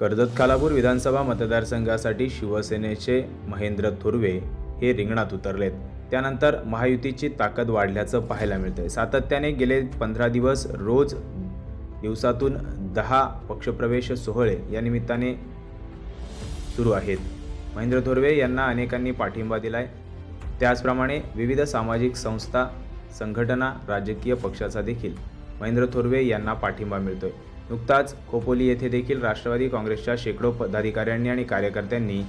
कर्जत खालापूर विधानसभा मतदारसंघासाठी शिवसेनेचे महेंद्र थुर्वे हे रिंगणात उतरलेत. त्यानंतर महायुतीची ताकद वाढल्याचं पाहायला मिळतंय. सातत्याने गेले पंधरा दिवस रोज दिवसातून दहा पक्षप्रवेश सोहळे या निमित्ताने सुरू आहेत. महेंद्र थोरवे यांना अनेकांनी पाठिंबा दिलाय. त्याचप्रमाणे विविध सामाजिक संस्था संघटना राजकीय पक्षाचा देखील महेंद्र थोरवे यांना पाठिंबा मिळतोय. नुकताच खोपोली येथे देखील राष्ट्रवादी काँग्रेसच्या शेकडो पदाधिकाऱ्यांनी आणि कार्यकर्त्यांनी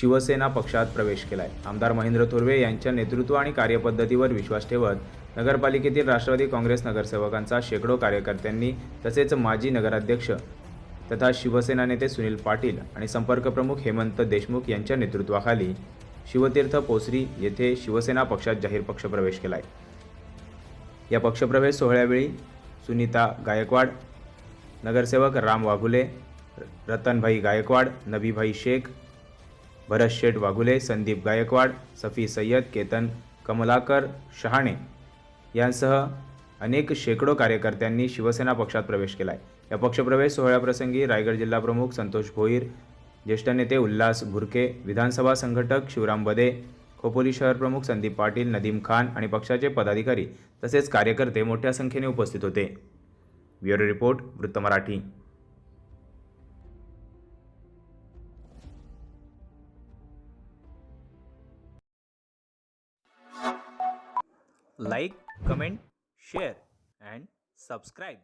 शिवसेना पक्षात प्रवेश केलाय. आमदार महेंद्र थोरवे यांच्या नेतृत्व आणि कार्यपद्धतीवर विश्वास ठेवत नगरपालिकेतील राष्ट्रवादी काँग्रेस नगरसेवकांचा शेकडो कार्यकर्त्यांनी तसेच माजी नगराध्यक्ष तथा शिवसेना नेते सुनील पाटील आणि संपर्क प्रमुख हेमंत देशमुख यांच्या नेतृत्वाखाली शिवतीर्थ पोसरी येथे शिवसेना पक्षात जाहीर पक्षप्रवेश केलाय. या पक्षप्रवेश सोहळ्यावेळी सुनीता गायकवाड नगरसेवक राम वाघुले रतनभाई गायकवाड नबीभाई शेख भरत शेठ वाघुले संदीप गायकवाड सफी सय्यद केतन कमलाकर शहाणे यांसह अनेक शेकडो कार्यकर्त्यांनी शिवसेना पक्षात प्रवेश केला आहे या पक्षप्रवेश सोहळ्याप्रसंगी रायगड जिल्हाप्रमुख संतोष भोईर ज्येष्ठ नेते उल्हास भुरके विधानसभा संघटक शिवराम बदे खोपोली शहर प्रमुख संदीप पाटील नदीम खान आणि पक्षाचे पदाधिकारी तसेच कार्यकर्ते मोठ्या संख्येने उपस्थित होते. ब्युरो रिपोर्ट वृत्त Marathi. Like comment share and subscribe.